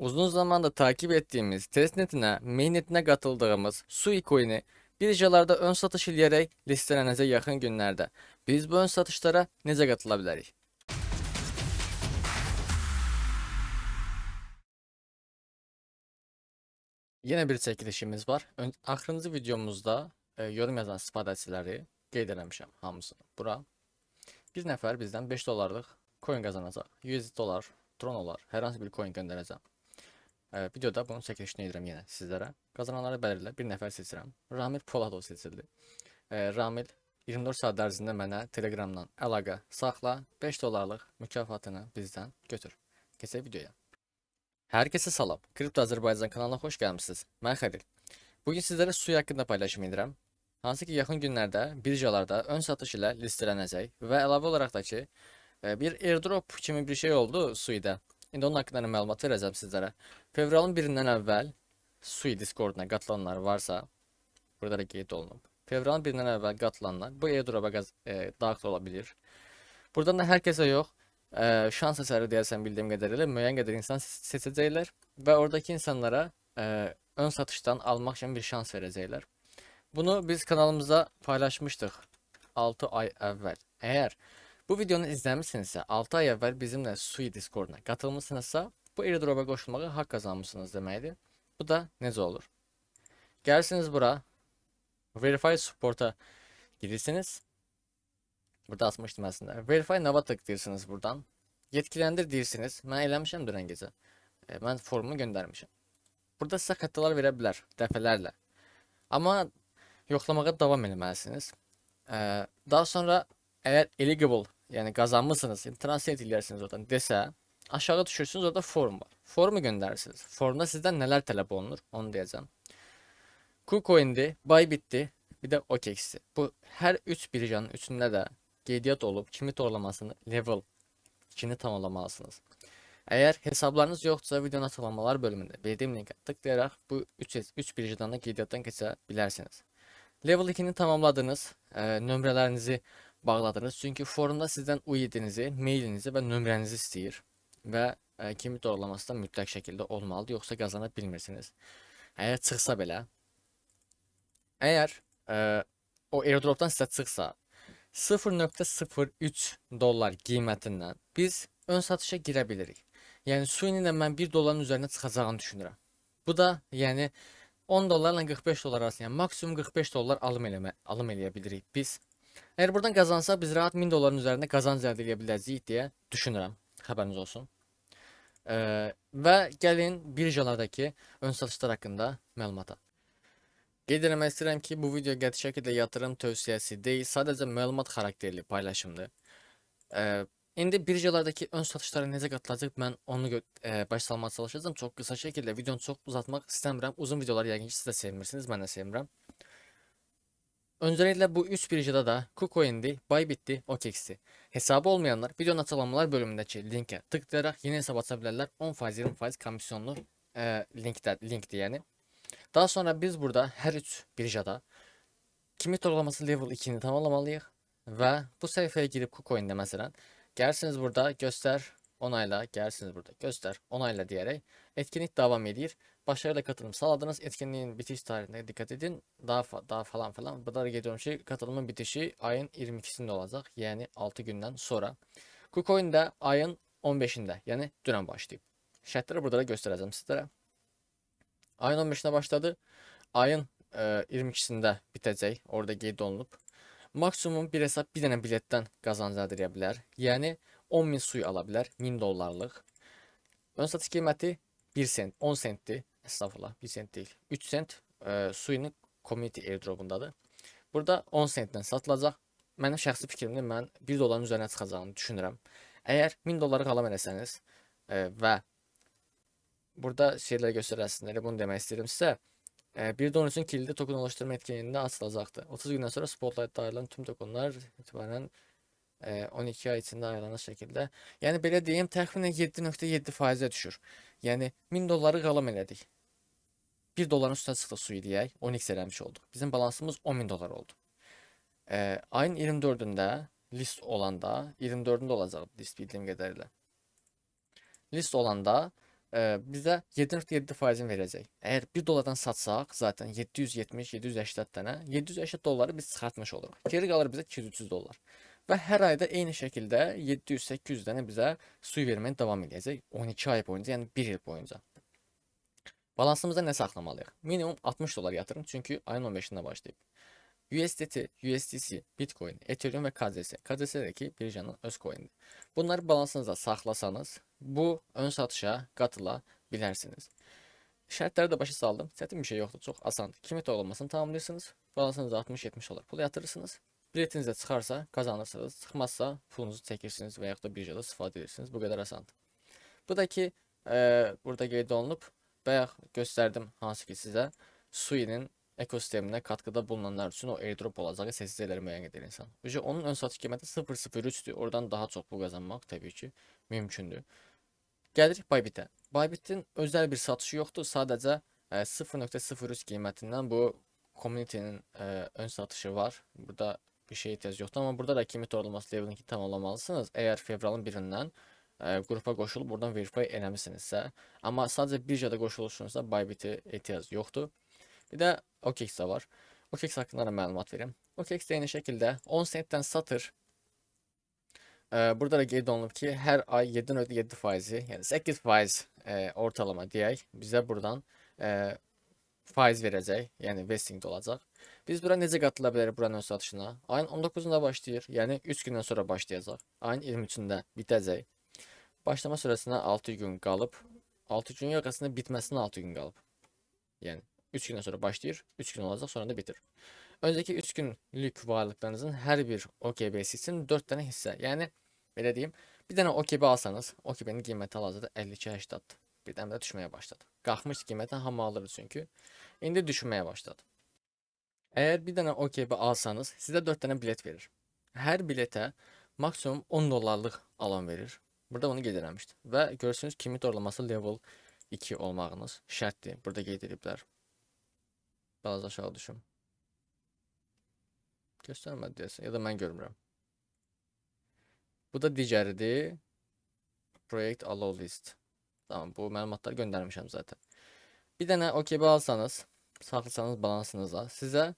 Uzun zamanda takip ettiğimiz testnetine, mainnetine katıldığımız Sui Coin'i birjalarda ön satış eləyərək listelənəcək yaxın günlərdə biz bu ön satışlara necə qatıla bilərik? Yine bir çəkilişimiz var. Ön videomuzda e, yorum yazan istifadəçiləri qeyd eləmişəm hamısını. Bura bir nəfər bizdən 5 dollarlıq coin qazanacaq. 100 dollar, tron olar, bir coin göndərəcəm. E, videoda bunun çəkilişini edirəm yenə sizlərə. Qazananları belirlə, bir nəfər seçirəm. Ramil Poladov seçildi. E, Ramil 24 saat ərzində mənə Telegramdan əlaqə saxla, 5 dollarlıq mükafatını bizdən götür. Keçək videoya. Herkese salam. Kripto Azərbaycan kanalına xoş gəlmisiniz. Mən Xəlil. Bugün sizlərə suyu haqqında paylaşım edirəm. Hansı ki yaxın günlərdə birjalarda ön satış ilə listelənəcək və əlavə olaraq da ki e, bir airdrop kimi bir şey oldu suyda. İndi onun haqqında da məlumat verəcəm sizlərə. Fevralın 1-dən əvvəl Sui Discorduna qatılanlar varsa, burada da qeyd olunub. Fevralın 1-dən əvvəl qatılanlar bu airdropa e, daxil ola bilir. Buradan da hər kəsə yox, e, şans əsəri deyəsən bildiyim qədərilə müəyyən qədər insan se- seçəcəklər və oradakı insanlara e, ön satışdan almaq üçün bir şans verəcəklər. Bunu biz kanalımızda paylaşmışdıq 6 ay əvvəl. Əgər bu videonu izləmisinizsə, 6 ay əvvəl bizimlə Sui Discorduna qatılmısınızsa, bu airdropa qoşulmağa haqq qazanmısınız deməkdir. Bu da necə olur? Gəlirsiniz bura, Verify Support'a girirsiniz. Burada asmışdım aslında. Verify Nova tıklıyorsunuz buradan. Yetkilendir deyirsiniz. Mən eləmişəm dünən gecə. E, mən formumu göndərmişəm. Burada sizə xəttalar verə bilər dəfələrlə. Amma yoxlamağa davam etməlisiniz. E, daha sonra əgər eligible, yəni qazanmısınız, yəni translate edilərsiniz oradan desə, aşağı düşürsünüz orada form var. Formu göndərirsiniz. Formda sizdən nələr tələb olunur, onu deyəcəm. KuCoin'di, Bybit'ti, bir də OKEX'ti. Bu hər 3 birjanın üçündə də qeydiyyat olub, kimi torlamasını level 2-ni tamamlamalısınız. Əgər hesablarınız yoxdursa, videonun açıqlamalar bölümündə verdiyim linkə tıklayaraq bu 3 3 birjadan da qeydiyyatdan keçə. Level 2-ni tamamladınız, e, nömrələrinizi bağladınız. Çünki forumda sizdən UID-nizi, mailinizi və nömrənizi istəyir və e, kimi doğrulaması da mütləq şəkildə olmalıdır, yoxsa qazana bilmirsiniz. Əgər çıxsa belə, əgər e, o airdropdan sizə çıxsa 0.03 dollar qiymətindən biz ön satışa girə bilirik. Yəni Suni ilə mən 1 dolların üzərinə çıxacağını düşünürəm. Bu da yəni 10 dollarla 45 dollar arasında, yəni maksimum 45 dollar alım eləmə, alım eləyə bilirik biz. Əgər buradan qazansa biz rahat 1000 dolların üzərində qazanc əldə edə biləcəyik deyə düşünürəm. Olsun. Ee, və gəlin birjalardakı ön satışlar haqqında məlumata. Qeyd istəyirəm ki, bu video qəti şəkildə yatırım tövsiyəsi deyil, sadəcə məlumat xarakterli paylaşımdır. Ee, indi birjalardakı ön satışlara necə qatılacaq mən onu e, baş salmağa çalışacağam. Çox qısa şəkildə videonu çox uzatmaq istəmirəm. Uzun videolar yəqin ki, siz də sevmirsiniz, mən də sevmirəm. Öncelikle bu 3 birjada da KuCoin'di, Bybit'ti, OKEX'ti. Hesabı olmayanlar videonun açıklamalar bölümündeki linke tıklayarak yeni hesap açabilirler. 10% 20% komisyonlu e, linkte, linkti yani. Daha sonra biz burada her 3 birjada kimi ortalaması level 2'ni tamamlamalıyıq və bu səhifəyə girib KuCoin'də məsələn gəlirsiniz burada göstər onayla, gəlirsiniz burada göstər onayla diyerek etkinlik devam edir. Başarıyla katılım sağladınız. Etkinliğin bitiş tarihine dikkat edin. Daha fa- daha falan falan. Burada da geliyorum ki katılımın bitişi ayın 22'sinde olacak. Yani 6 gündən sonra. KuCoin də ayın 15'ində, yəni dünən başlayıb. Şərtləri burada da göstərəcəm sizlərə. Ayın 15'inde başladı. Ayın e, 22'sində bitəcək. Orada qeyd olunub. Maksimum bir hesab bir dənə biletdən qazanc əldə edə bilər. Yəni 10.000 suyu ala bilər, 1000 dollarlıq. Ön satış qiyməti 1 sent, 10 sentdir. Estağfurullah, 1 sent değil. 3 sent e, suyunu community airdropundadır. Burada 10 sentdən satılacaq. Mənim şəxsi fikrimdir, mən 1 dolların üzərinə çıxacağını düşünürəm. Əgər 1000 dolları qalam eləsəniz e, və burada şeylər göstərəsiniz, elə bunu demək istəyirəm sizə. E, bir donusun kilidi token oluşturma etkinliğinde açılacaqdır. 30 gündən sonra Spotlight'da tüm tokenlar itibaren e, 12 ay içində ayrılan şəkildə. Yəni belə deyim, təxminən 7.7%-ə düşür. Yəni 1000 dolları qalam elədik. 1 doların üstünə çıxdı suyu deyək, 10x eləmiş olduq. Bizim balansımız 10.000 dollar oldu. E, ayın 24-də list olanda, 24-də olacaq list bildiyim qədərilə. List olanda e, bizə 7.7 faizini verəcək. Əgər 1 dollardan satsaq, zaten 770-780 dənə, 780 dolları biz çıxartmış oluruq. Geri qalır bizə 200-300 dollar. Və hər ayda eyni şəkildə 700-800 dənə bizə su verməyə davam edəcək 12 ay boyunca, yəni 1 il boyunca. Balansımızda nə saxlamalıyıq? Minimum 60 dollar yatırın, çünki ayın 15-də başlayıb. USDT, USDC, Bitcoin, Ethereum və KZS. KZS də ki, birjanın öz coinidir. Bunları balansınızda saxlasanız, bu ön satışa qatıla bilərsiniz. Şərtləri də başa saldım. Çətin bir şey yoxdur, çox asandır. Kimi toplamasını tamamlayırsınız. Balansınızda 60-70 dolar pul yatırırsınız. Biletinizə çıxarsa qazanırsınız, çıxmazsa pulunuzu çəkirsiniz və yaxud da birjada istifadə edirsiniz. Bu qədər asandır. Bu da ki, e, burada qeyd olunub, bayaq göstərdim hansı ki sizə Sui'nin ekosisteminə katkıda bulunanlar üçün o airdrop olacağı sessizlikləri müəyyən edir insan. Ücə onun ön satış qiyməti 0.03-dür. Oradan daha çox pul qazanmaq təbii ki mümkündür. Gəlirik Bybitə. Bybit'in özəl bir satışı yoxdur. Sadəcə e, 0.03 qiymətindən bu community'nin e, ön satışı var. Burada bir şey ehtiyac yoxdur. Amma burada da kimi torlaması levelini tamamlamalısınız. Əgər fevralın birindən e, qrupa qoşulub buradan verify eləmisinizsə. Amma sadəcə birjada qoşulursunuzsa Bybit'e ehtiyac yoxdur. Bir də OKX də var. OKX haqqında da məlumat verim. OKX də eyni şəkildə 10 sentdən satır. Ee, burada da qeyd olunub ki, hər ay 7.7 faizi, yəni 8 faiz e, ortalama deyək, bizə buradan e, faiz verəcək, yəni vesting olacaq. Biz bura necə qatıla bilərik buranın satışına? Ayın 19-unda başlayır, yəni 3 gündən sonra başlayacaq. Ayın 23-də bitəcək. Başlama sürəsinə 6 gün qalıb, 6 gün yox, əslində bitməsinə 6 gün qalıb. Yəni 3 gündən sonra başlayır, 3 gün olacaq, sonra da bitir. Öncəki 3 günlük varlıqlarınızın hər bir OKB-si üçün 4 dənə hissə. Yəni belə deyim, bir dənə OKB alsanız, OKB-nin qiyməti hal-hazırda 52-80-dir. Birdən-birə düşməyə başladı. Qalxmış qiymətdən hamı alırdı çünki. İndi düşməyə başladı. Əgər bir dənə OKB alsanız, sizə 4 dənə bilet verir. Hər biletə maksimum 10 dollarlıq alan verir. Burada bunu qeyd eləmişdim. Və görürsünüz kimi torlaması level 2 olmağınız şərtdir. Burada qeyd ediblər. Biraz aşağı düşüm. Göstərmədi deyəsən, ya da mən görmürəm. Bu da digəridir. Project allow list. Tamam, bu məlumatları göndərmişəm zaten. Bir dənə OKB alsanız, saxlasanız balansınıza, sizə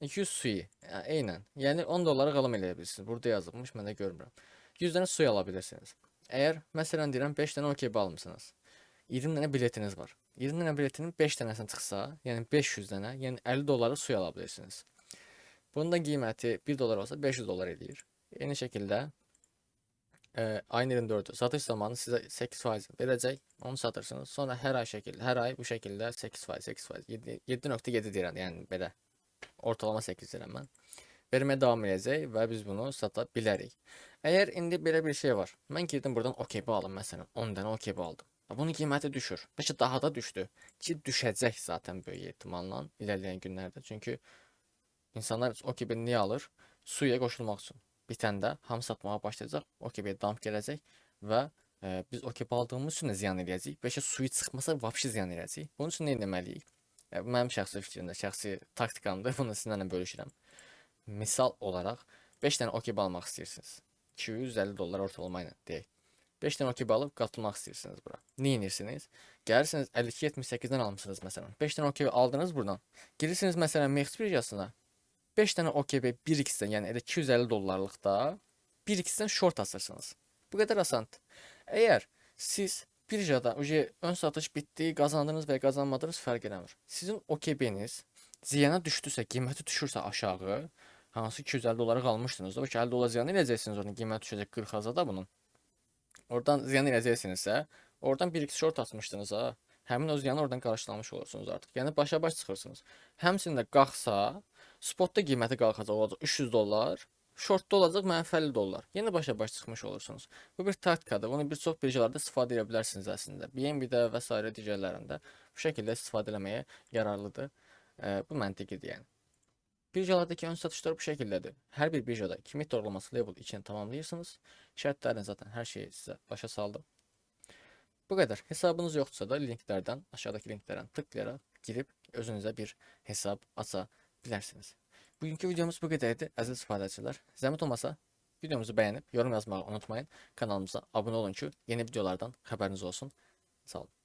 200 suyu, yəni, eynən. Yəni 10 dollara qalım eləyə bilirsiniz. Burada yazılmış, mən də görmürəm. 100 dənə suyu ala bilirsiniz. Əgər məsələn deyirəm 5 dənə OKB almısınız. 20 dənə biletiniz var. 20 dənə biletinin 5 dənəsini çıxsa, yəni 500 dənə, yəni 50 dollara suya ala bilirsiniz. Bunun da qiyməti 1 dollar olsa 500 dollar eləyir. Eyni şəkildə e, ayın 24-ü satış zamanı sizə 8% verəcək. Onu satırsınız. Sonra hər ay şəkildə, hər ay bu şəkildə 8%, 8%, 7.7 deyirəm, yəni belə ortalama 8 deyirəm mən. Verməyə davam edəcək və biz bunu sata bilərik. Əgər indi belə bir şey var. Mən girdim buradan OKB alım məsələn, 10 dənə OKB aldım. Bunun qiyməti düşür. Bəlkə daha da düşdü. Ki düşəcək zaten böyük ehtimalla ilerleyen günlərdə. Çünki insanlar OKB niyə alır? Suya qoşulmaq üçün. Bitəndə hamı satmağa başlayacaq. OKB damp gələcək və e, biz OKB aldığımız üçün də ziyan edəcəyik. Bəlkə suyu çıxmasa vəbşi ziyan edəcəyik. Bunun üçün nə etməliyik? E, mənim şəxsi fikrimdir, şəxsi taktikamdır. Bunu sizinlə bölüşürəm. Misal olaraq 5 dənə OKB almaq istəyirsiniz. 250 dollar ortalama ilə deyək. 5 dənə OKB alıb qatılmaq istəyirsiniz bura. Nə edirsiniz? Gəlirsiniz 52.78-dən almısınız məsələn. 5 dənə OKB aldınız buradan. Girirsiniz məsələn Mex birjasına. 5 dənə OKB 1x-dən, yəni elə 250 dollarlıqda 1x-dən short asırsınız. Bu qədər asandır. Əgər siz birjada uje ön satış bitdi, qazandınız və ya qazanmadınız fərq eləmir. Sizin OKB-niz ziyana düşdüsə, qiyməti düşürsə aşağı, hansı 250 dollara qalmışdınız da, o ki 50 dollar ziyan edəcəksiniz, onun qiyməti düşəcək 40 azada bunun. Oradan ziyan edəcəksinizsə, oradan 1x short atmışdınız ha. Həmin o ziyanı oradan qarşılamış olursunuz artıq. Yəni başa-baş çıxırsınız. Həmçində qalxsa, spotda qiyməti qalxacaq olacaq 300 dollar, shortda olacaq mənfi 50 dollar. Yenə başa-baş çıxmış olursunuz. Bu bir taktikadır. Bunu bir çox birjalarda istifadə edə bilərsiniz əslində. BNB-də və s. digərlərində bu şəkildə istifadə etməyə yararlıdır. E, bu məntiqidir yəni. Birjalardakı ön satışlar bu şəkildədir. Hər bir birjada kimi doğrulaması level 2-ni tamamlayırsınız. Şərtlərini zaten hər şeyi sizə başa saldım. Bu qədər. Hesabınız yoxdursa da linklərdən, aşağıdakı linklərdən tıklayaraq girib özünüzə bir hesab aça bilərsiniz. Bugünkü videomuz bu qədərdir, əziz istifadəçilər. Zəhmət olmasa videomuzu bəyənib yorum yazmağı unutmayın. Kanalımıza abunə olun ki, yeni videolardan xəbəriniz olsun. Sağ olun.